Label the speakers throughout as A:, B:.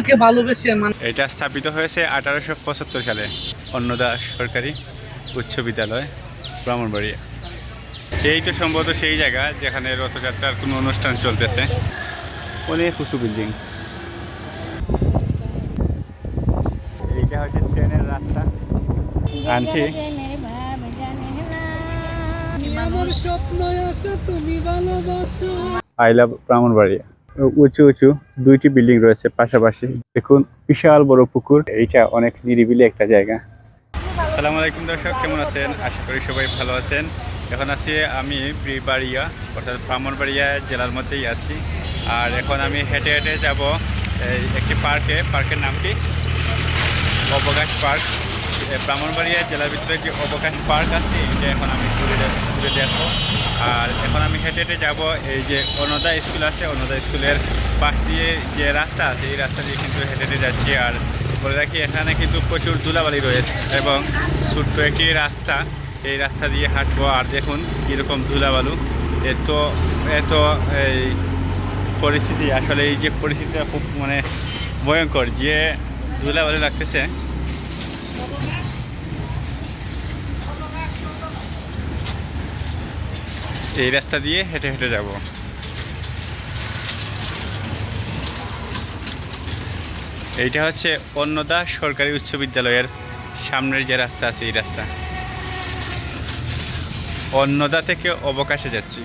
A: আমাকে ভালোবেসে মানে
B: এটা স্থাপিত হয়েছে আঠারোশো পঁচাত্তর সালে অন্নদা সরকারি উচ্চ বিদ্যালয় ব্রাহ্মণবাড়িয়া। এই তো সম্ভবত সেই জায়গা যেখানে রথযাত্রার কোনো অনুষ্ঠান চলতেছে। অনেক উঁচু বিল্ডিং এইটা হচ্ছে ট্রেনের রাস্তা। আন্টি।
A: আমার স্বপ্ন আসে তুমি ভালোবাসো
B: আই লাভ ব্রাহ্মণবাড়িয়া। উঁচু উঁচু। দুইটি বিল্ডিং রয়েছে পাশাপাশি। দেখুন, বিশাল বড় পুকুর। এইটা অনেক নিরিবিলি একটা জায়গা। আসসালামু আলাইকুম দর্শক, কেমন আছেন? আশা করি সবাই ভালো আছেন। এখন আছি আমি ব্রিবাড়িয়া, অর্থাৎ ব্রাহ্মণবাড়িয়া জেলার মধ্যেই আছি। আর এখন আমি হেঁটে হেঁটে যাব একটি পার্কে। পার্কের নাম কি? অবকাশ পার্ক। ব্রাহ্মণবাড়িয়া জেলার ভিতরে যে অবকাশ পার্ক আছে, এটা এখন আমি ঘুরে ঘুরে দেখব। আর এখন আমি হেঁটে হেঁটে যাব, এই যে অনদা স্কুল আছে, অনদা স্কুলের পাশ দিয়ে যে রাস্তা আছে, এই রাস্তা দিয়ে কিন্তু হেঁটে হেঁটে যাচ্ছি। আর বলে রাখি, এখানে কিন্তু প্রচুর ধুলাবালি রয়েছে এবং ছোট্ট একটি রাস্তা। এই রাস্তা দিয়ে হাঁটবো, আর দেখুন কীরকম ধুলাবালু। এত এত, এই পরিস্থিতি, আসলে এই যে পরিস্থিতিটা খুব মানে ভয়ঙ্কর যে ধুলাবালু লাগতেছে। এই রাস্তা দিয়ে হেঁটে হেঁটে যাব। এইটা হচ্ছে অন্নদা সরকারি উচ্চ বিদ্যালয়ের সামনের যে রাস্তা আছে, এই রাস্তা। অন্নদা থেকে অবকাশে যাচ্ছি।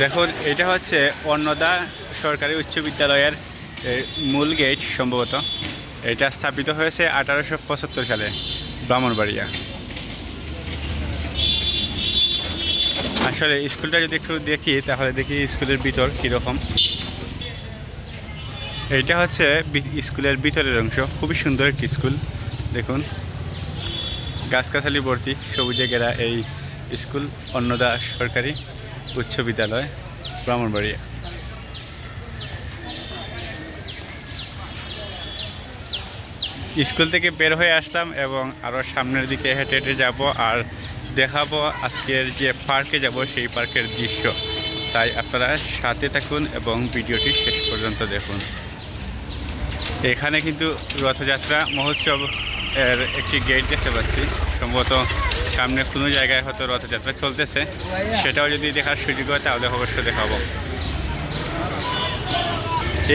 B: দেখুন, এটা হচ্ছে অন্নদা সরকারি উচ্চ বিদ্যালয়ের মূল গেট সম্ভবত। এটা স্থাপিত হয়েছে আঠারোশো পঁচাত্তর সালে, ব্রাহ্মণবাড়িয়া। আসলে স্কুলটা যদি একটু দেখি, তাহলে দেখি স্কুলের ভিতর কীরকম। এটা হচ্ছে স্কুলের ভিতরের অংশ, খুবই সুন্দর একটি স্কুল, দেখুন। গাছগাছালি ভর্তি, সবুজে ঘেরা এই স্কুল, অন্নদা সরকারি। উচ্চ বিদ্যালয় ব্রাহ্মণবাড়িয়া স্কুল থেকে বের হয়ে আসলাম এবং আরও সামনের দিকে হেঁটে হেঁটে যাব আর দেখাবো আজকের যে পার্কে যাব, সেই পার্কের দৃশ্য। তাই আপনারা সাথে থাকুন এবং ভিডিওটি শেষ পর্যন্ত দেখুন। এখানে কিন্তু রথযাত্রা মহোৎসব এর একটি গেট দেখতে পাচ্ছি। সম্ভবত সামনে কোনো জায়গায় হয়তো রথযাত্রা চলতেছে, সেটাও যদি দেখার সুযোগ হয় তাহলে অবশ্যই দেখাবো।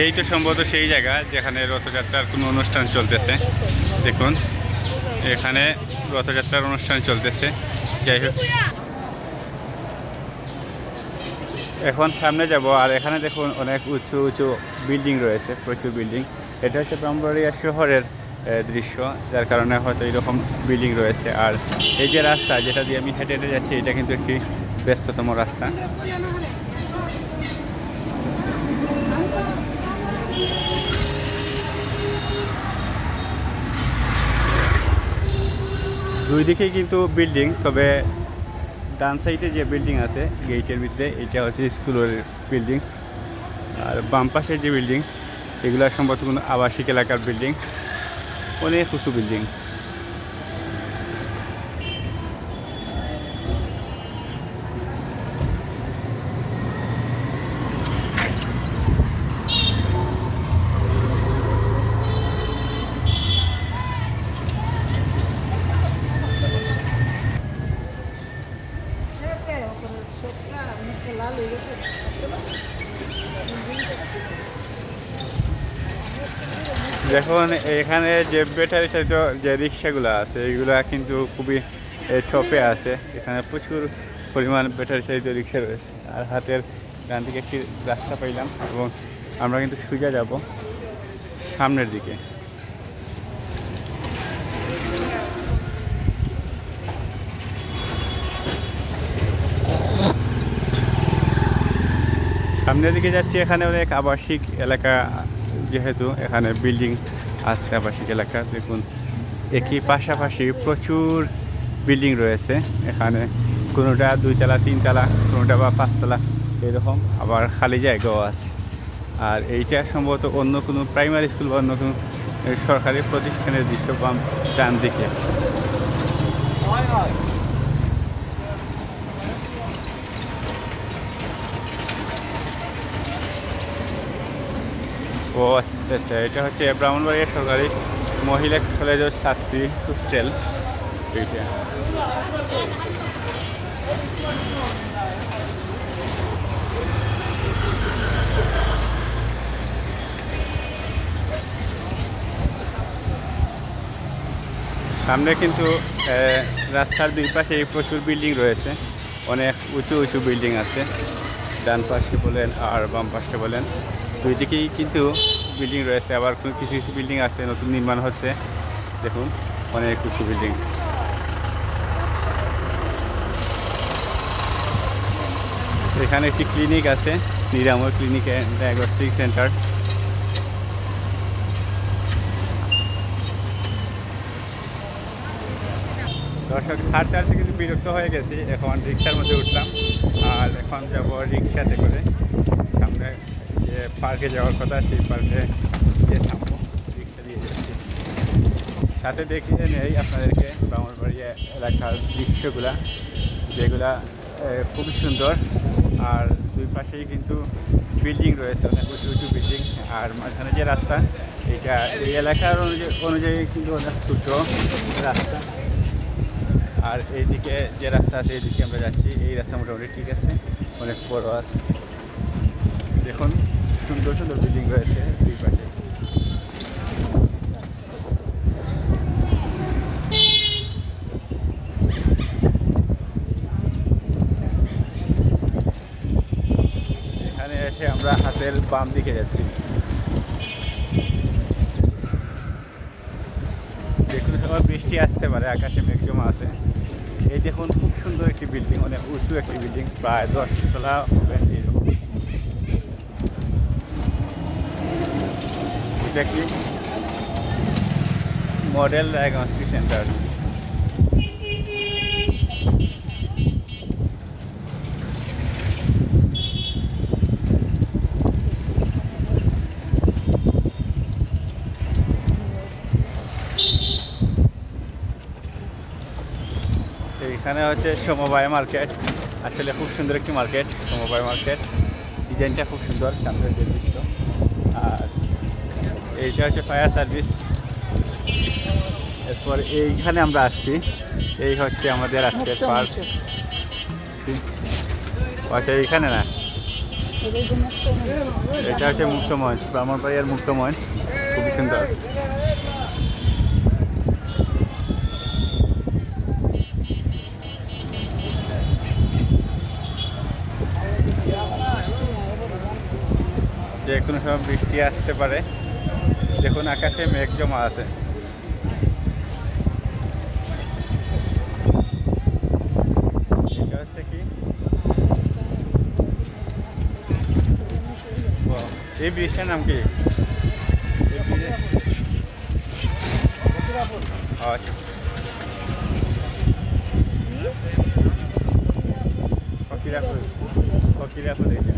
B: এই তো সম্ভবত সেই জায়গা যেখানে রথযাত্রার কোনো অনুষ্ঠান চলতেছে। দেখুন, এখানে রথযাত্রার অনুষ্ঠান চলতেছে। যাই হোক। এখন সামনে যাব, আর এখানে দেখুন অনেক উঁচু উঁচু বিল্ডিং রয়েছে, প্রচুর বিল্ডিং এটা হচ্ছে ব্রাহ্মণবাড়িয়া শহরের দৃশ্য, যার কারণে হয়তো এরকম বিল্ডিং রয়েছে। আর এই যে রাস্তা, যেটা দিয়ে আমি হেঁটে হেঁটে যাচ্ছি, এটা কিন্তু একটি ব্যস্ততম রাস্তা। দুই দিকেই কিন্তু বিল্ডিং তবে ডান সাইডে যে বিল্ডিং আছে গেটের ভিতরে, এটা হচ্ছে স্কুলের বিল্ডিং আর বাম পাশের যে বিল্ডিং এগুলো সম্ভবত কোনো আবাসিক এলাকার বিল্ডিং অনেক উঁচু দেখুন এখানে যে ব্যাটারি চালিত যে রিক্সাগুলো আছে, এগুলো কিন্তু খুবই চপে আছে। এখানে প্রচুর পরিমাণ ব্যাটারি চালিত রিক্সা রয়েছে। আর হাতের ডান দিকে একটি রাস্তা পাইলাম এবং আমরা কিন্তু সোজা যাব সামনের দিকে। সামনের দিকে যাচ্ছি, এখানে অনেক আবাসিক এলাকা, যেহেতু এখানে বিল্ডিং আজকে আবাসিক এলাকা। দেখুন, একই পাশাপাশি প্রচুর বিল্ডিং রয়েছে। এখানে কোনোটা দুইতলা, তিনতলা, কোনোটা বা পাঁচতলা, এরকম আবার খালি জায়গাও আছে। আর এইটা সম্ভবত অন্য কোনো প্রাইমারি স্কুল বা অন্য কোনো সরকারি প্রতিষ্ঠানের দৃশ্য বাম ডান দিকে। ও আচ্ছা আচ্ছা এটা হচ্ছে ব্রাহ্মণবাড়িয়া সরকারি মহিলা কলেজের ছাত্রী হোস্টেল। এইটা। সামনে কিন্তু রাস্তার দুই পাশে প্রচুর বিল্ডিং রয়েছে। অনেক উঁচু উঁচু বিল্ডিং আছে। ডান পাশে বলেন আর বাম পাশে বলেন। দুই কিন্তু বিল্ডিং রয়েছে। আবার কিছু কিছু বিল্ডিং আছে, নতুন নির্মাণ হচ্ছে। দেখুন, অনেক উঁচু বিল্ডিং এখানে একটি ক্লিনিক আছে, নিরাময় ক্লিনিক ডায়াগনস্টিক সেন্টার দর্শক, হাঁটতে হাঁটতে কিন্তু বিরক্ত হয়ে গেছি। এখন রিক্সার মধ্যে উঠলাম, আর এখন যাব রিক্সাতে করে। পার্কে যাওয়ার কথা, সেই পার্কে গিয়ে থামবো। রিক্সা দিয়ে যাচ্ছি। সাথে দেখিয়ে নেই আপনাদেরকে ব্রাহ্মণবাড়িয়া এলাকার দৃশ্যগুলা। যেগুলা খুবই সুন্দর। আর দুই পাশেই কিন্তু বিল্ডিং রয়েছে অনেক উঁচু উঁচু বিল্ডিং। আর মাঝখানে যে রাস্তা এটা এই এলাকার অনুযায়ী অনুযায়ী কিন্তু অনেক ছোটো রাস্তা। আর এইদিকে যে রাস্তা আছে, এইদিকে আমরা যাচ্ছি। এই রাস্তা মোটামুটি ঠিক আছে, অনেক বড় আছে। দেখুন সুন্দর সুন্দর বিল্ডিং রয়েছে দুই পাশে। এখানে এসে আমরা হাতের বাম দিকে যাচ্ছি। দেখুন সময় বৃষ্টি আসতে পারে, আকাশে মেঘ জমা আছে। এই দেখুন, খুব সুন্দর একটি বিল্ডিং অনেক উঁচু একটি বিল্ডিং প্রায় দশ তলা কি মডেল ডায়াগনস্টিক সেন্টার এখানে হচ্ছে সমবায় মার্কেট। আসলে খুব সুন্দর একটি মার্কেট, সমবায় মার্কেট। ডিজাইনটা খুব সুন্দর সামনে এইটা হচ্ছে ফায়ার সার্ভিস। এরপর এইখানে আমরা আসছি। এই হচ্ছে আমাদের আজকের পার্ক। আচ্ছা এইখানে না? এটা হচ্ছে মুক্ত মঞ্চ ব্রাহ্মণবাড়িয়ার মুক্ত মঞ্চ খুবই সুন্দর। যে কোনো সময় বৃষ্টি আসতে পারে। দেখুন আকাশে মেঘ জমা আছে। এটা হচ্ছে কি? ও, এই ব্রিজটার নাম কি? এই ব্রিজের- ও, আচ্ছা। ফকিরাপুর। ফকিরাপুর এটা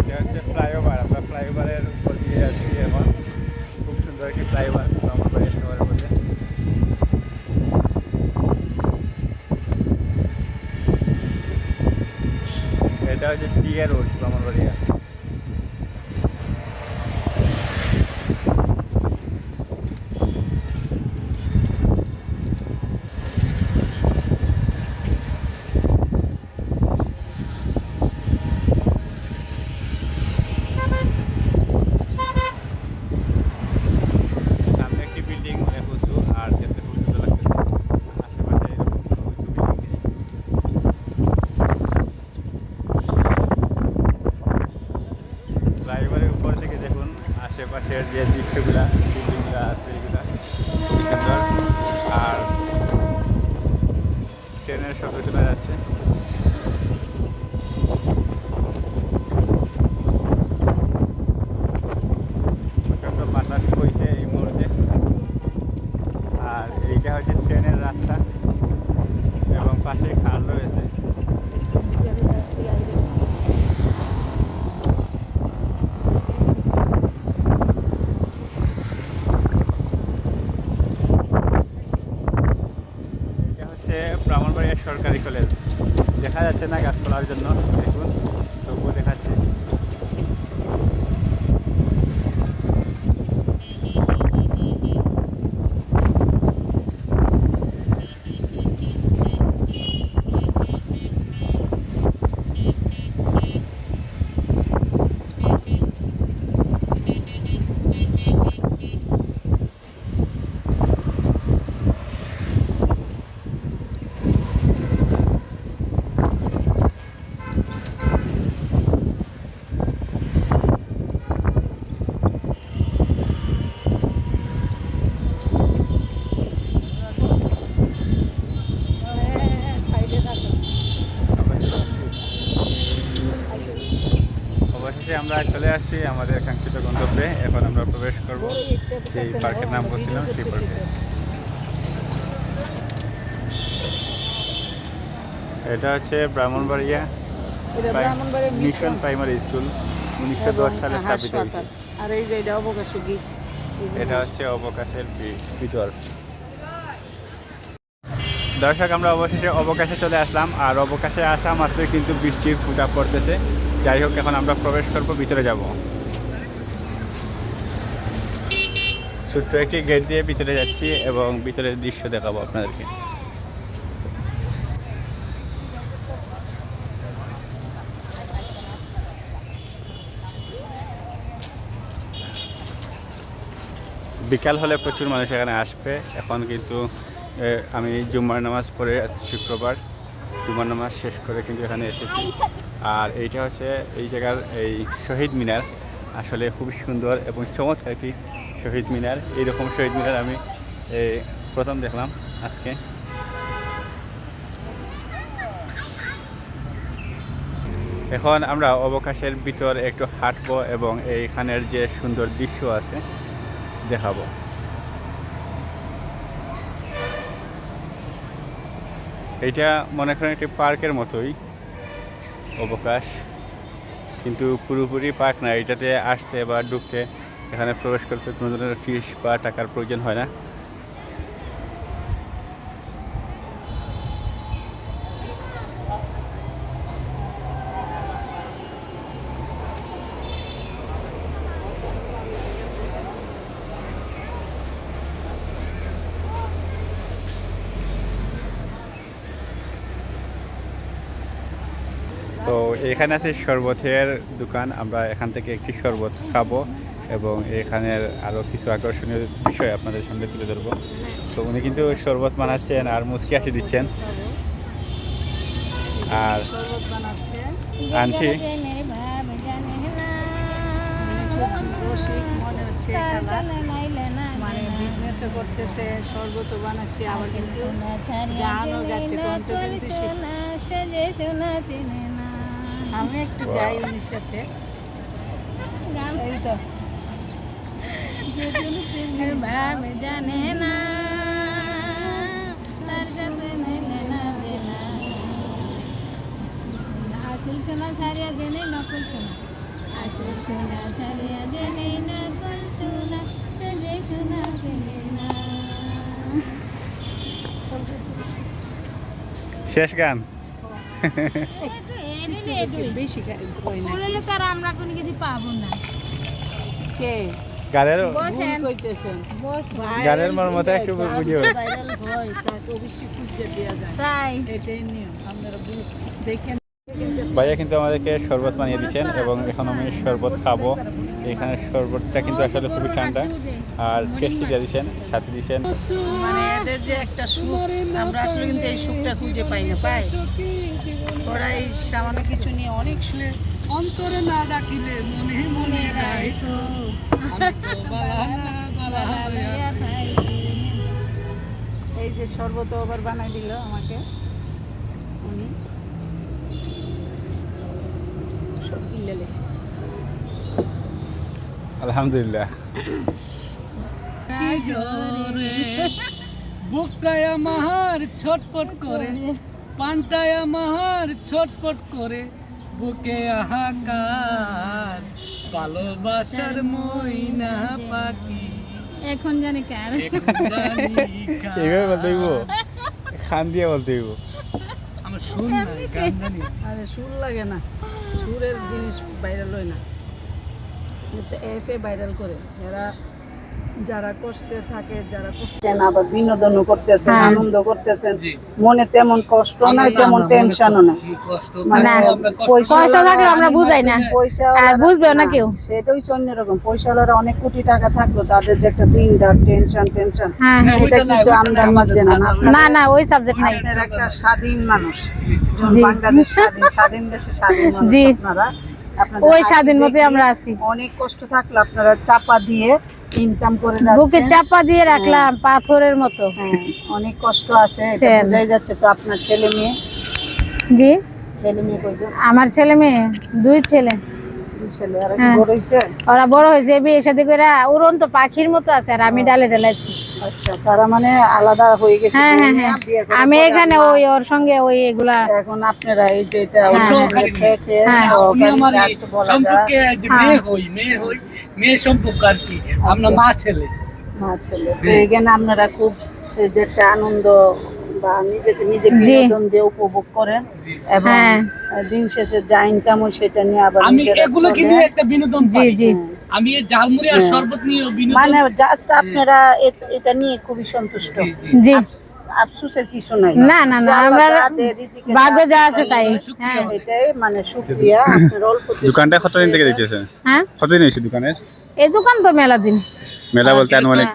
B: এটা হচ্ছে ফ্লাইওভার আমরা ফ্লাইওভারের উপর দিয়ে যাচ্ছি এখন খুব সুন্দর একটি ফ্লাইওভার আমার বাড়ির শহরের মধ্যে এটা হচ্ছে টিয়া রোড ব্রাহ্মণবাড়িয়া সামনে একটি বিল্ডিং অনেক উঁচু আর দেখতে খুব সুন্দর লাগতেছে আশেপাশে এরকম উঁচু উঁচু building নেই। আশেপাশের যে দৃশ্যগুলা বিল্ডিংগুলা আছে এগুলা খুবই সুন্দর আর ট্রেনের শব্দ শোনা যাচ্ছে প্রচণ্ড বাতাস বইছে এই মুহূর্তে আর এইটা হচ্ছে ট্রেনের রাস্তা এবং পাশে খাল রয়েছে এটা হচ্ছে ব্রাহ্মণবাড়িয়া সরকারি কলেজ দেখা যাচ্ছে না গাছপালার জন্য দেখুন তবুও দেখাচ্ছে অবশেষে আমরা চলে আসছি আমাদের কাঙ্ক্ষিত গন্তব্যে। এখন আমরা প্রবেশ করব সেই পার্কের নাম বলছিলাম সেই পার্কে। এটা হচ্ছে ব্রাহ্মণবাড়িয়া মিশন। প্রাইমারি স্কুল উনিশশো দশ সালে স্থাপিত হয়েছে।
C: আর এই যে এটা অবকাশে গীত।
B: এটা হচ্ছে অবকাশের ভিতর। দর্শক আমরা অবশেষে অবকাশে চলে আসলাম। আর অবকাশে আসা মাত্রই কিন্তু বৃষ্টির ফুটা পড়তেছে। যাই হোক, এখন আমরা প্রবেশ করব, ভিতরে যাব। ছোট্ট একটি গেট দিয়ে ভিতরে যাচ্ছি এবং ভিতরের দৃশ্য দেখাবো আপনাদেরকে। বিকাল হলে প্রচুর মানুষ এখানে আসবে। এখন কিন্তু আমি জুম্মার নামাজ পড়ে আসছি শুক্রবার। জুম্মার নামাজ শেষ করে কিন্তু এখানে এসেছি। আর এইটা হচ্ছে এই জায়গার এই শহীদ মিনার। আসলে খুবই সুন্দর এবং চমৎকার একটি শহীদ মিনার। এইরকম শহীদ মিনার আমি প্রথম দেখলাম আজকে। এখন আমরা অবকাশের ভিতর একটু হাঁটবো এবং এইখানের যে সুন্দর দৃশ্য আছে দেখাবো। এটা মনে করেন একটি পার্কের মতোই অবকাশ। কিন্তু পুরোপুরি পার্ক না, এটাতে আসতে বা ঢুকতে এখানে প্রবেশ করতে কোনো ধরনের ফিস বা টাকার প্রয়োজন হয় না তো এখানে আছে শরবতের দোকান। আমরা এখান থেকে একটি শরবত খাব এবং এখানের আরও কিছু আকর্ষণীয় বিষয় আপনাদের সামনে তুলে ধরবো। তো উনি কিন্তু শরবত বানাচ্ছেন আর মুসকি আসি দিচ্ছেন। আর
C: শরবত বানাচ্ছে
B: আন্টি?
C: মনে মানে বিজনেসও করতেছে শরবতও বানাচ্ছে আবার কিন্তু গানও গাচ্ছে কণ্ঠ কিন্তু সে- আমি একটু গাই উনির সাথে। এই তো।
D: ভাব জানে না। তার দেনা। আসল সোনা দেনে নকল সোনা। আসল সোনা ছাড়িয়া দেনে নকল সোনা। যে সোনা চেনে না।
B: শেষ গান?
C: বেশি কই না।
D: বললে তার আমরা কোনো কিছু পাবো না।
C: কে?
B: গানের গানের একটু বুঝিও
C: হয়
B: ভাইয়া কিন্তু আমাদেরকে শরবত বানিয়ে দিচ্ছেন এবং এখন আমি শরবত খাব। এখানে শরবতটা কিন্তু আসলে খুবই ঠান্ডা। আর টেস্টি দিয়ে দিচ্ছেন সাথে দিচ্ছেন
C: মানে এদের যে একটা সুখ আমরা আসলে কিন্তু এই সুখটা খুঁজে পাই না পাই ওরা এই সামান্য কিছু নিয়ে অনেক সুখ
A: অন্তরে না ডাকিলে মনে মনে
D: মনে রাখো
C: এই যে শরবত আবার বানাই দিল আমাকে উনি সব কিনলে লেছে
B: আলহামদুলিল্লাহ
A: কি জোরে? বুকটায় আমার ছটপট করে পানটায় আমার ছটপট করে বুকে হাহাকার ভালোবাসার মইনা পাখি।
D: এখন জানি কার?
A: কার।
B: বলতে হইব? খান দিয়ে বলতে হইব?
A: আমার শুন না গান জানি।
C: আরে সুর লাগে না। সুরের জিনিস ভাইরাল হয় না। এফে ভাইরাল করে। এরা যারা কষ্টে থাকে যারা কষ্টে না আবার বিনোদনও করতেছেন
D: হ্যাঁ।
C: আনন্দ করতেছেন মনে তেমন কষ্ট নাই তেমন টেনশনও নাই মানে
A: আমরা
C: পয়সা
D: থাকলে আমরা বুঝাই না
C: পয়সা
D: আর বুঝবেও না কেউ।
C: সেটাই হচ্ছে অন্যরকম পয়সাওয়ালারা অনেক কোটি টাকা থাকল তাদের যে একটা দিন রাত টেনশন টেনশন
D: হ্যাঁ হ্যাঁ।
C: এটা কিন্তু আমরার মাঝে না
D: না না ওই সাবজেক্ট নাই
C: আপনারা একটা স্বাধীন মানুষ
D: জি।
C: বাংলাদেশ স্বাধীন স্বাধীন দেশে স্বাধীন মানুষ। আপনারা
D: ওই স্বাধীন মতে আমরা আছি
C: অনেক কষ্ট থাকলে আপনারা চাপা দিয়ে ইনকাম করে
D: বুকে চাপা দিয়ে রাখলাম পাথরের মতো।
C: হ্যাঁ অনেক কষ্ট আছে বোঝাই যাচ্ছে তো আপনার ছেলে মেয়ে।
D: জি?
C: ছেলে মেয়ে
D: আমার ছেলে মেয়ে দুই ছেলে। হ্যাঁ।
C: বড় হইছে
D: ওরা বড় হয়েছে বিয়ে সাথে করে উড়ন্ত পাখির মতো আছে আর আমি ডালে ডালাচ্ছি
C: আচ্ছা তারা মানে আলাদা হয়ে গেছে
D: হ্যাঁ হ্যাঁ হ্যাঁ আমি এখানে ওই ওর সঙ্গে ওই এগুলা
C: এখন আপনারা এই যে এটা
D: হ্যাঁ।
A: সহকারী
C: খেয়েছে
D: হ্যাঁ।
A: উনি আমার এই
C: বলা যায়
A: সম্পর্কে
D: হ্যাঁ।
A: মেয়ে হই মেয়ে হই মেয়ে সম্পর্ক আর কি আমরা
C: আচ্ছা।
A: মা ছেলে
C: মা ছেলে এখানে আপনারা খুব যে একটা আনন্দ বা নিজেকে নিজে বিনোদন দিয়ে উপভোগ করেন এবং
D: হ্যাঁ।
C: দিন শেষে যা ইনকাম হয় সেটা নিয়ে আবার
A: আমি এগুলো কিন্তু একটা বিনোদন
D: জি জি।
A: আমি এই ঝালমুড়ি আর
C: হ্যাঁ।
A: শরবত নিয়ে বিনোদন
C: মানে জাস্ট আপনারা এটা নিয়ে খুবই সন্তুষ্ট।
A: জি,
C: আফসোসের কিছু নাই।
D: না না না আমরা ভাগ্য
C: যা
D: যা আছে তাই। হ্যাঁ।
C: এটাই মানে শুক্রিয়া। আপনার অল্প
B: দোকানটা কতদিন থেকে দিতেছে
D: হ্যাঁ?
B: কতদিন হয়েছে দোকানের?
D: এই দোকান তো মেলা দিন।
B: মেলা বলতে আনুমানিক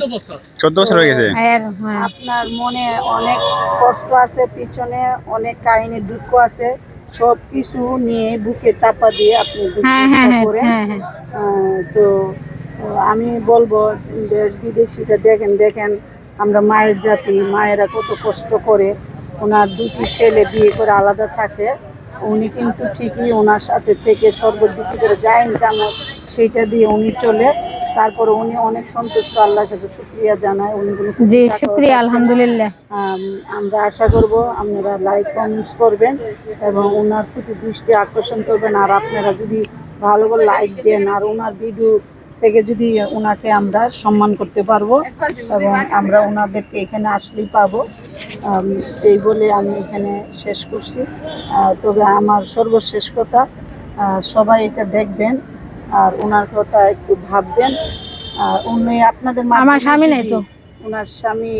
A: চোদ্দ বছর।
B: হয়ে গেছে?
D: হ্যাঁ হ্যাঁ।
C: আপনার মনে অনেক কষ্ট আছে পিছনে অনেক কাহিনী দুঃখ আছে। সব কিছু নিয়ে বুকে চাপা দিয়ে আপনি
D: হ্যাঁ
C: আহ, তো আমি বলব দেশ বিদেশিটা দেখেন দেখেন আমরা মায়ের জাতি মায়েরা কত কষ্ট করে ওনার দুটি ছেলে বিয়ে করে আলাদা থাকে। উনি কিন্তু ঠিকই ওনার সাথে থেকে বিক্রি করে যা ইনকাম সেইটা দিয়ে উনি চলে। তারপরে উনি অনেক সন্তুষ্ট আল্লাহর কাছে শুক্রিয়া জানায় উনি কোনো
D: জি শুক্রিয়া আলহামদুলিল্লাহ।
C: আমরা আশা করব আপনারা লাইক কমেন্টস করবেন এবং ওনার প্রতি দৃষ্টি আকর্ষণ করবেন। আর আপনারা যদি ভালো করে লাইক দেন আর ওনার ভিডিও থেকে যদি ওনাকে আমরা সম্মান করতে পারব এবং আমরা ওনাদেরকে এখানে আসলেই পাবো। এই বলে আমি এখানে শেষ করছি। তবে আমার সর্বশেষ কথা সবাই এটা দেখবেন। আর ওনার কথা একটু ভাববেন আর উনি আপনাদের
D: আমার স্বামী নেই তো।
C: ওনার স্বামী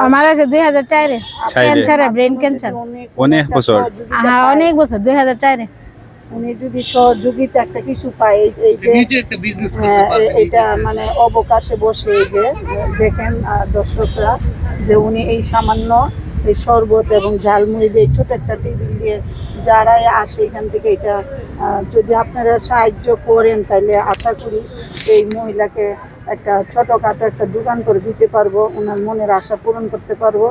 D: আমার আছে দুই হাজার চারে। ক্যান্সারে ব্রেন ক্যান্সার
B: অনেক বছর।
D: হ্যাঁ অনেক বছর দুই হাজার চারে
C: উনি যদি সহযোগিতা একটা কিছু পায় এই- যে
A: নিজে একটা বিজনেস করতে
C: হ্যাঁ, এটা মানে অবকাশে বসে যে দেখেন দর্শকরা যে উনি এই সামান্য এই শরবত এবং ঝালমুড়ি দিয়ে ছোট একটা টেবিল দিয়ে যারাই আসে এখান থেকে এটা যদি আপনারা সাহায্য করেন তাহলে আশা করি এই মহিলাকে একটা ছোটখাটো একটা দোকান করে দিতে পারব, ওনার মনের আশা পূরণ করতে পারব।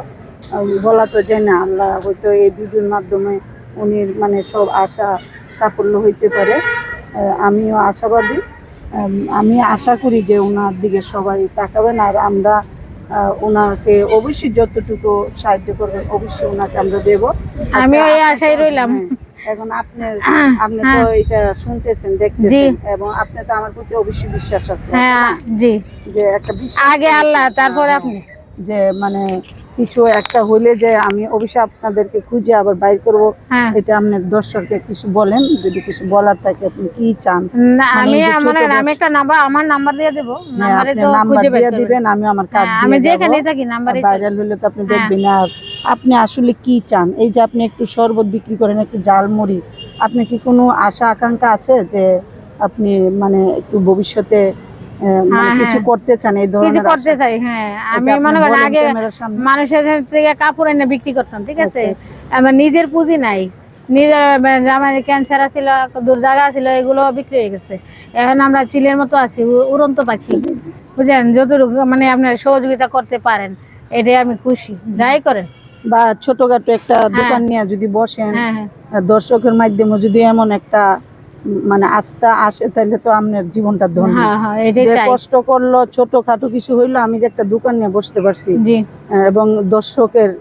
C: বলা তো যায় না, আল্লাহ হয়তো এই ভিডিওর মাধ্যমে উনি মানে সব আশা সাফল্য হইতে পারে। আমিও আশাবাদী। আমি আশা করি যে ওনার দিকে সবাই তাকাবেন, আর আমরা ওনাকে অবশ্যই যতটুকু সাহায্য করবেন অবশ্যই ওনাকে আমরা দেব।
D: আমি
C: ওই
D: এই আশায় রইলাম।
C: হ্যাঁ, এখন আপনি আপনি তো এটা শুনতেছেন দেখতেছেন এবং আপনি তো আমার প্রতি অবশ্যই বিশ্বাস আছে।
D: হ্যাঁ জি।
C: যে একটা বিশ্বাস
D: আগে আল্লাহ তারপরে
C: হ্যাঁ,
D: আপনি।
C: যে মানে কিছু একটা হইলে যে আমি অবশ্যই আপনাদেরকে খুঁজে আবার বাইর করব
D: হ্যাঁ।
C: এটা আপনার দর্শককে কিছু বলেন যদি কিছু বলার থাকে আপনি কি চান?
D: না আমি
C: এই যে
D: মানে আমি একটা নাম্বার আমার নাম্বার দিয়ে দেবো। নাম্বারে তো
C: নাম্বার
D: খুঁজে বের
C: দিয়ে দিবেন আমি আমার কার্ড
D: হ্যাঁ, আমি যেখানে থাকি নাম্বারে
C: ভাইরাল হলে তো আপনি
D: হ্যাঁ।
C: দেখবেন আর আপনি আসলে কি চান? এই যে আপনি একটু শরবত বিক্রি করেন একটু জালমুড়ি আপনি কি কোনো আশা আকাঙ্ক্ষা আছে যে আপনি মানে একটু ভবিষ্যতে
D: হ্যাঁ,
C: কিছু
D: হ্যাঁ।
C: করতে চান এই
D: কিছু করতে চাই হ্যাঁ। আমি মনে করেন আগে মানুষের থেকে কাপড় এনে বিক্রি করতাম ঠিক আছে?
C: আচ্ছা,
D: আমার নিজের পুঁজি নাই। নিজের জামাই ক্যান্সার ছিল দূর জায়গা ছিল এগুলো বিক্রি হয়ে গেছে। এখন আমরা চিলের মতো আছি উড়ন্ত পাখি। বুঝলেন? যতটুকু মানে আপনার সহযোগিতা করতে পারেন এটাই আমি খুশি। যাই করেন।
C: বা ছোটখাটো একটা দোকান নিয়ে যদি বসেন
D: হ্যাঁ হ্যাঁ।
C: দর্শকের মাধ্যমে যদি এমন একটা মানে আস্থা আসে তাহলে তো আপনার জীবনটা ধন্য।
D: হ্যাঁ হ্যাঁ
C: কষ্ট করল ছোটখাটো কিছু হইল আমি যে একটা দোকান নিয়ে বসতে পারছি। এবং দর্শকের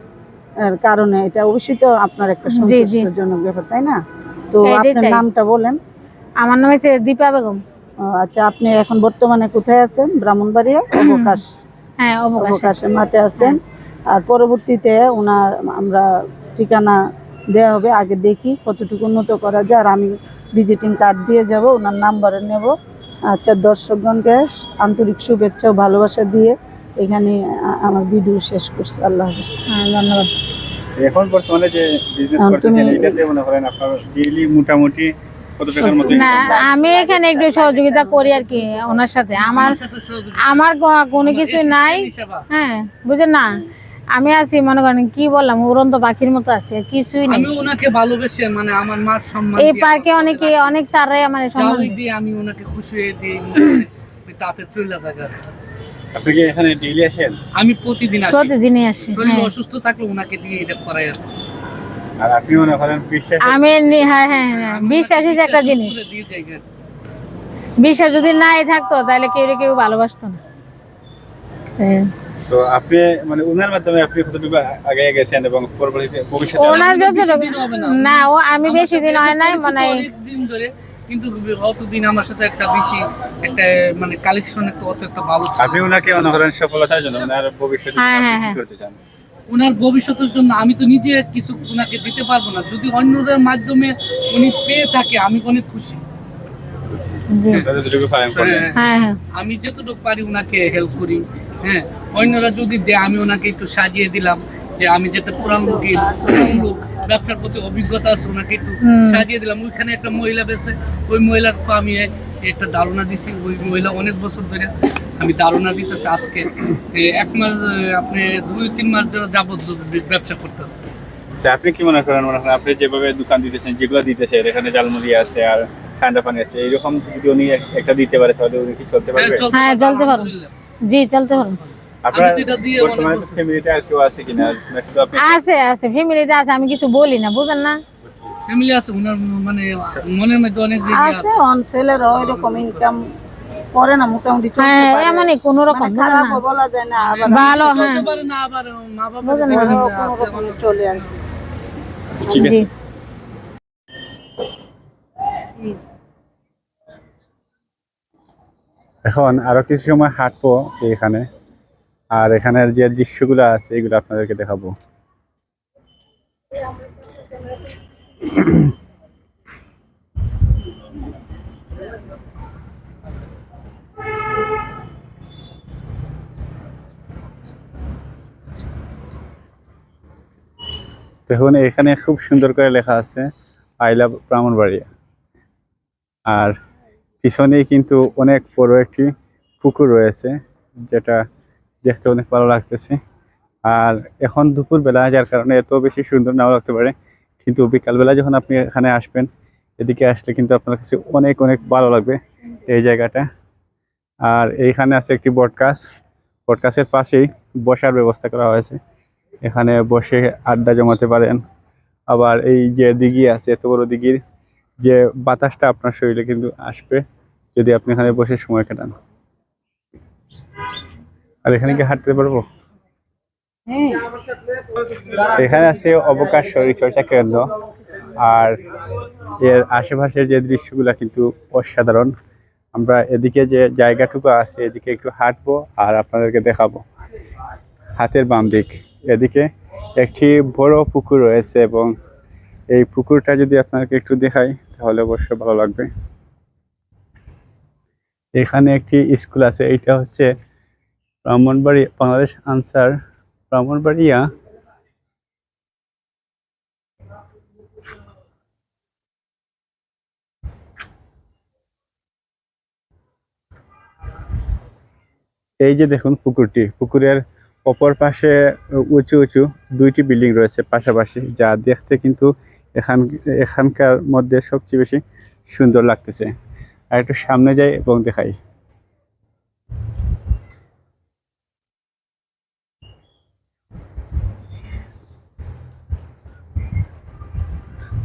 C: কারণে এটা অবশ্যই তো আপনার একটা
D: জি।
C: ব্যাপার তাই না? তো আপনার নামটা বলেন।
D: আমার নাম হচ্ছে দীপা বেগম।
C: আচ্ছা আপনি এখন বর্তমানে কোথায় আছেন? ব্রাহ্মণবাড়িয়া? অবকাশ।
D: হ্যাঁ অবকাশ।
C: মাঠে আছেন। আর পরবর্তীতে ওনার আমরা ঠিকানা দেওয়া হবে আগে দেখি কতটুকু উন্নত করা যায় আর আমি ভিজিটিং কার্ড দিয়ে যাব ওনার নাম্বারে নেব। আচ্ছা দর্শকগণকে আন্তরিক শুভেচ্ছা ও ভালোবাসা দিয়ে এখানে আমার ভিডিও শেষ করছি। আল্লাহ হাফিজ।
D: হ্যাঁ ধন্যবাদ।
B: এখন বর্তমানে যে বিজনেস করতেছেন এটাতে মনে করেন আপনার ডেইলি মোটামুটি কত টাকার মতো
D: না আমি এখানে একটু সহযোগিতা করি আর কি ওনার সাথে। আমার আমার কোনো কিছু নাই। হ্যাঁ বুঝেন না? আমি আছি মনে করেন কি বললাম উড়ন্ত পাখির মতো আছে কিছুই নেই।
A: আমি ওনাকে ভালোবেসে মানে আমার মার সম্মান
D: এই পার্কে অনেকে অনেক স্যাররাই আমার সম্মান দেয়।
A: দিয়ে আমি ওনাকে খুশি হয়ে দিই তাতে চলে থাকার
B: আপনি কি এখানে ডেইলি আসেন?
A: আমি প্রতিদিন আসি।
D: প্রতিদিনই আসি
A: শরীর
D: হ্যাঁ।
A: অসুস্থ থাকলে ওনাকে দিয়ে এটা করাই আর
B: আর আপনি মনে করেন বিশ্বাস
D: আমি নি- হ্যাঁ হ্যাঁ হ্যাঁ বিশ্বাসই একটা জিনিস। বিশ্বাস যদি নাই থাকতো তাহলে কেউ কেউ ভালোবাসতো না। হ্যাঁ।
B: তো আপনি মানে ওনার মাধ্যমে আপনি কতটুকু আগে গেছেন এবং পরবর্তীতে ভবিষ্যতে
D: ওনার
A: না।
D: না। ও আমি বেশি দিন হয় নাই মানে
A: দিন ধরে কিন্তু অতদিন আমার সাথে একটা বেশি একটা মানে কালেকশন একটা অত একটা ভালো
B: আপনি ওনাকে সফলতার জন্য ওনার ভবিষ্যতে
D: হ্যাঁ, হ্যাঁ,
B: কি
D: হ্যাঁ।
B: করতে চান?
A: ওনার ভবিষ্যতের জন্য আমি তো নিজে কিছু ওনাকে দিতে পারব না। যদি অন্যদের মাধ্যমে উনি পেয়ে থাকে আমি অনেক খুশি। হ্যাঁ,
D: হ্যাঁ। হ্যাঁ
A: আমি যতটুকু পারি ওনাকে হেল্প করি। হ্যাঁ অন্যরা যদি দেয় আমি ওনাকে একটু সাজিয়ে দিলাম যে আমি যাতে পুরান লোকে পুরান লোক ব্যবসার প্রতি অভিজ্ঞতা আছে ওনাকে একটু সাজিয়ে দিলাম। ওইখানে একটা মহিলা বেছে ওই মহিলার আমি একটা ধারণা দিছি ওই মহিলা অনেক বছর ধরে আমি ধারণা দিতেছি আজকে। এক মাস আপনি দুই তিন মাস ধরে যাবত ব্যবসা করতেছে
B: আচ্ছা, আপনি কি মনে করেন মনে করেন আপনি যেভাবে দোকান দিতেছেন যেগুলো দিতেছেন এখানে জালমুড়ি আছে আর ঠান্ডা পানি আছে এইরকম যদি উনি একটা দিতে পারে তাহলে উনি কি চলতে
A: হ্যাঁ
B: পারবে?
D: হ্যাঁ, চলতে পারব।
A: আলহামদুলিল্লাহ।
D: জি চলতে পারব
B: আপনার
A: আমি তো এটা দিয়ে অনেক
B: বর্তমানে
A: বছর-
B: ফ্যামিলিতে আর কেউ আছে কিনা না শুধু আপনি
D: আছে আছে ফ্যামিলিতে আছে আমি কিছু বলি না বুঝেন না
A: ফ্যামিলি আছে ওনার মানে মনের মধ্যে অনেক দিকে
C: আছে অন ছেলের এরকম ইনকাম করে না মোটামুটি চলতে
D: হ্যাঁ
C: পারে
D: এমনই কোনো রকম
C: মানে
D: বুঝেন
C: খারাপও
D: না
C: বলা যায় না আবার
D: ভালো হ্যাঁ
A: চলতে পারে না আবার মা বাবা
D: বুঝলেন না?
C: ওরাও কোনো রকমে চলে আর কি।
B: ঠিক
D: জি
B: আছে এখন আরও কিছু সময় হাঁটবো এখানে। আর এখানের যে দৃশ্যগুলো আছে, এগুলো আপনাদেরকে দেখাবো। দেখুন, এখানে খুব সুন্দর করে লেখা আছে, আই লাভ ব্রাহ্মণবাড়িয়া আর পিছনেই কিন্তু অনেক বড় একটি পুকুর রয়েছে, যেটা দেখতে অনেক ভালো লাগতেছে। আর এখন দুপুর বেলা যার কারণে এত বেশি সুন্দর নাও লাগতে পারে। কিন্তু বিকালবেলা যখন আপনি এখানে আসবেন, এদিকে আসলে কিন্তু আপনার কাছে অনেক অনেক ভালো লাগবে এই জায়গাটা। আর এইখানে আছে একটি বটগাছ। বটগাছের পাশেই বসার ব্যবস্থা করা হয়েছে। এখানে বসে আড্ডা জমাতে পারেন। আবার এই যে দিঘি আছে, এত বড় দিঘির যে বাতাসটা আপনার শরীরে কিন্তু আসবে। যদি আপনি এখানে বসে সময় কাটান। আর এখানে কি হাঁটতে পারব? এখানে আছে অবকাশ শরীর চর্চা কেন্দ্র। আর এর আশেপাশের যে দৃশ্যগুলো কিন্তু অসাধারণ। আমরা এদিকে যে জায়গাটুকু আছে, এদিকে একটু হাঁটবো আর আপনাদেরকে দেখাবো। হাতের বাম দিক। এদিকে একটি বড় পুকুর রয়েছে এবং এই পুকুরটা যদি আপনাকে একটু দেখাই, তাহলে অবশ্যই ভালো লাগবে। এখানে একটি স্কুল আছে, এইটা হচ্ছে ব্রাহ্মণবাড়ি, বাংলাদেশ আনসার ব্রাহ্মণবাড়িয়া। এই যে দেখুন পুকুরটি, পুকুরের অপর পাশে উঁচু উঁচু দুইটি বিল্ডিং রয়েছে পাশাপাশি, যা দেখতে কিন্তু এখান, এখানকার মধ্যে সবচেয়ে বেশি সুন্দর লাগতেছে। আর একটু সামনে যাই এবং দেখাই।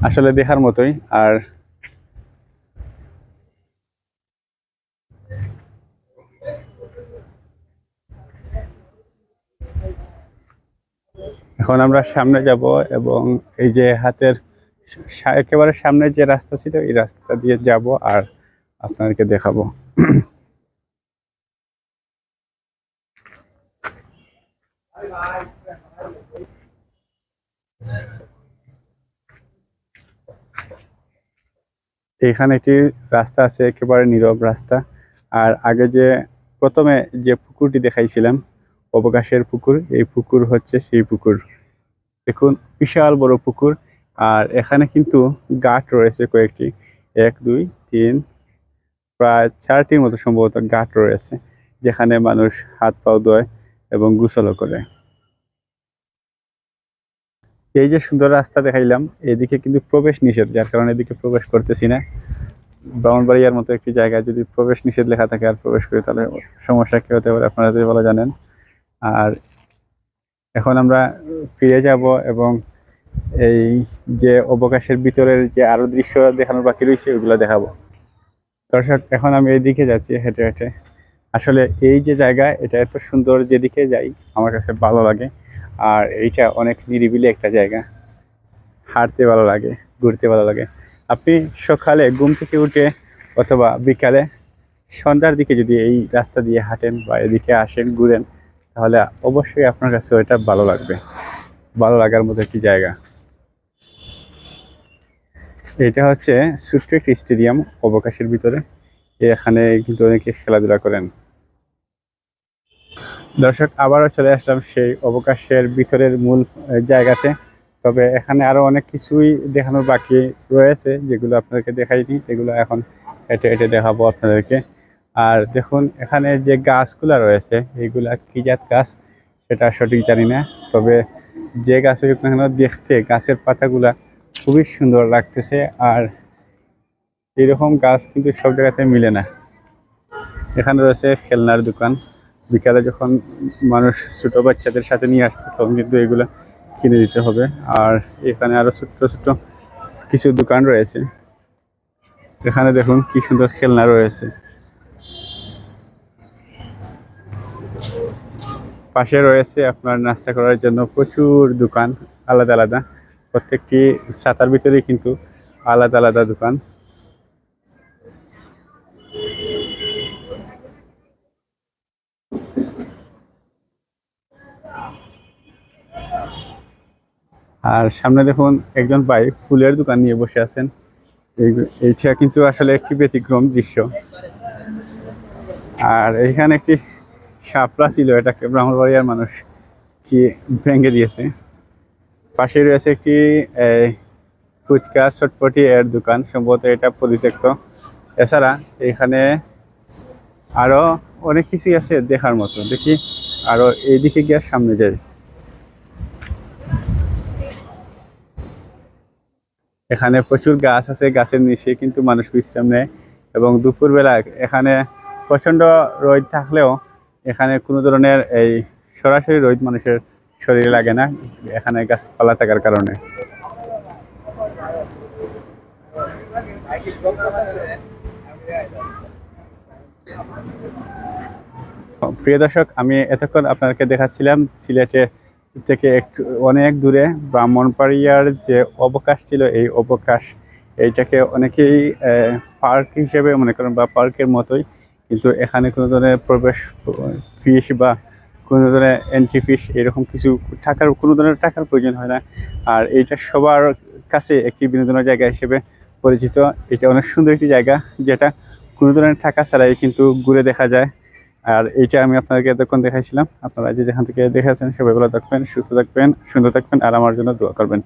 B: আসলে দেখার মতোই, আর এখন আমরা সামনে যাব এবং এই যে হাতের একেবারে সামনে যে রাস্তা ছিল, এই রাস্তা দিয়ে যাব আর আপনাদেরকে দেখাবো। এখানে একটি রাস্তা আছে, একেবারে নীরব রাস্তা। আর আগে যে প্রথমে যে পুকুরটি দেখাইছিলাম, অবকাশের পুকুর, এই পুকুর হচ্ছে সেই পুকুর। দেখুন, বিশাল বড় পুকুর। আর এখানে কিন্তু গাট রয়েছে কয়েকটি। এক, দুই, তিন প্রায় চারটির মতো সম্ভবত গাট রয়েছে, যেখানে মানুষ হাত পাও ধোয় এবং গোসলও করে। এই যে সুন্দর রাস্তা দেখাইলাম, এদিকে কিন্তু প্রবেশ নিষেধ, যার কারণে এদিকে প্রবেশ করতেছি না। ব্রাহ্মণবাড়িয়ার মতো একটি জায়গায় যদি প্রবেশ নিষেধ লেখা থাকে আর প্রবেশ করি, তাহলে সমস্যা কি হতে পারে আপনারা যদি ভালো জানেন। আর এখন আমরা ফিরে যাব এবং এই যে অবকাশের ভিতরের যে আরও দৃশ্য দেখানোর বাকি রয়েছে, ওইগুলো দেখাবো। দর্শক, এখন আমি এইদিকে যাচ্ছি হেঁটে হেঁটে। আসলে এই যে জায়গা, এটা এত সুন্দর যেদিকে যাই, আমার কাছে ভালো লাগে। আর এইটা অনেক নিরিবিলি একটা জায়গা। হাঁটতে ভালো লাগে, ঘুরতে ভালো লাগে। আপনি সকালে ঘুম থেকে উঠে অথবা বিকালে সন্ধ্যার দিকে যদি এই রাস্তা দিয়ে হাঁটেন বা এদিকে আসেন, ঘুরেন, তাহলে অবশ্যই আপনার কাছে ওইটা ভালো লাগবে। ভালো লাগার মতো একটি জায়গা। এটা হচ্ছে ছোট্ট একটি স্টেডিয়াম অবকাশের ভিতরে। এখানে কিন্তু অনেকে খেলাধুলা করেন। দর্শক, আবারও চলে আসলাম সেই অবকাশের ভিতরের মূল জায়গাতে। তবে এখানে আরও অনেক কিছুই দেখানোর বাকি রয়েছে, যেগুলো আপনাদেরকে দেখাইনি। এগুলো এখন হেঁটে হেঁটে দেখাবো আপনাদেরকে। আর দেখুন, এখানে যে গাছগুলা রয়েছে এইগুলা কি জাত গাছ? সেটা সঠিক জানি না। তবে যে গাছ দেখতে, গাছের পাতাগুলা খুবই সুন্দর লাগতেছে আর এরকম গাছ কিন্তু সব জায়গাতে মিলে না। এখানে রয়েছে খেলনার দোকান। বিকালে যখন মানুষ ছোট বাচ্চাদের সাথে নিয়ে আসবে, তখন কিন্তু এগুলো কিনে দিতে হবে। আর এখানে আরও ছোট্ট ছোট্ট কিছু দোকান রয়েছে। এখানে দেখুন কি সুন্দর খেলনা রয়েছে। পাশে রয়েছে আপনার নাস্তা করার জন্য প্রচুর দোকান আলাদা আলাদা। প্রত্যেকটি ছাতার ভিতরেই কিন্তু আলাদা আলাদা দোকান। আর সামনে দেখুন একজন ভাই ফুলের দোকান নিয়ে বসে আছেন। এইটা কিন্তু আসলে একটি ব্যতিক্রম দৃশ্য। আর এখানে একটি শাপলা ছিল, এটাকে ব্রাহ্মণবাড়িয়ার মানুষ কি ভেঙে দিয়েছে। পাশে রয়েছে একটি ফুচকা চটপটি এর দোকান, সম্ভবত এটা পরিত্যক্ত। এছাড়া এখানে আরও অনেক কিছুই আছে দেখার মতো। দেখি আরও এইদিকে গিয়ে সামনে যাই। এখানে প্রচুর গাছ আছে, গাছের নিচে কিন্তু মানুষ বিশ্রাম নেয় এবং দুপুরবেলা এখানে প্রচণ্ড রোদ থাকলেও এখানে কোনো ধরনের এই সরাসরি রোদ মানুষের শরীরে লাগে না, এখানে গাছপালা থাকার কারণে। প্রিয় দর্শক, আমি এতক্ষণ আপনাদেরকে দেখাচ্ছিলাম সিলেটে থেকে একটু অনেক দূরে ব্রাহ্মণবাড়িয়ার যে অবকাশ ছিল, এই অবকাশ। এইটাকে অনেকেই পার্ক হিসেবে মনে করেন বা পার্কের মতোই, কিন্তু এখানে কোনো ধরনের প্রবেশ ফিস বা কোনো ধরনের এন্ট্রি ফিস এরকম কিছু টাকার, কোনো ধরনের টাকার প্রয়োজন হয় না। আর এটা সবার কাছে একটি বিনোদনের জায়গা হিসেবে পরিচিত। এটা অনেক সুন্দর একটি জায়গা, যেটা কোনো ধরনের টাকা ছাড়াই কিন্তু ঘুরে দেখা যায়। আর এইটা আমি আপনাদেরকে এতক্ষণ দেখাইছিলাম। আপনারা যে যেখান থেকে দেখেছেন সবাই ভালো থাকবেন, সুস্থ থাকবেন, সুন্দর থাকবেন, আর আমার জন্য দোয়া করবেন।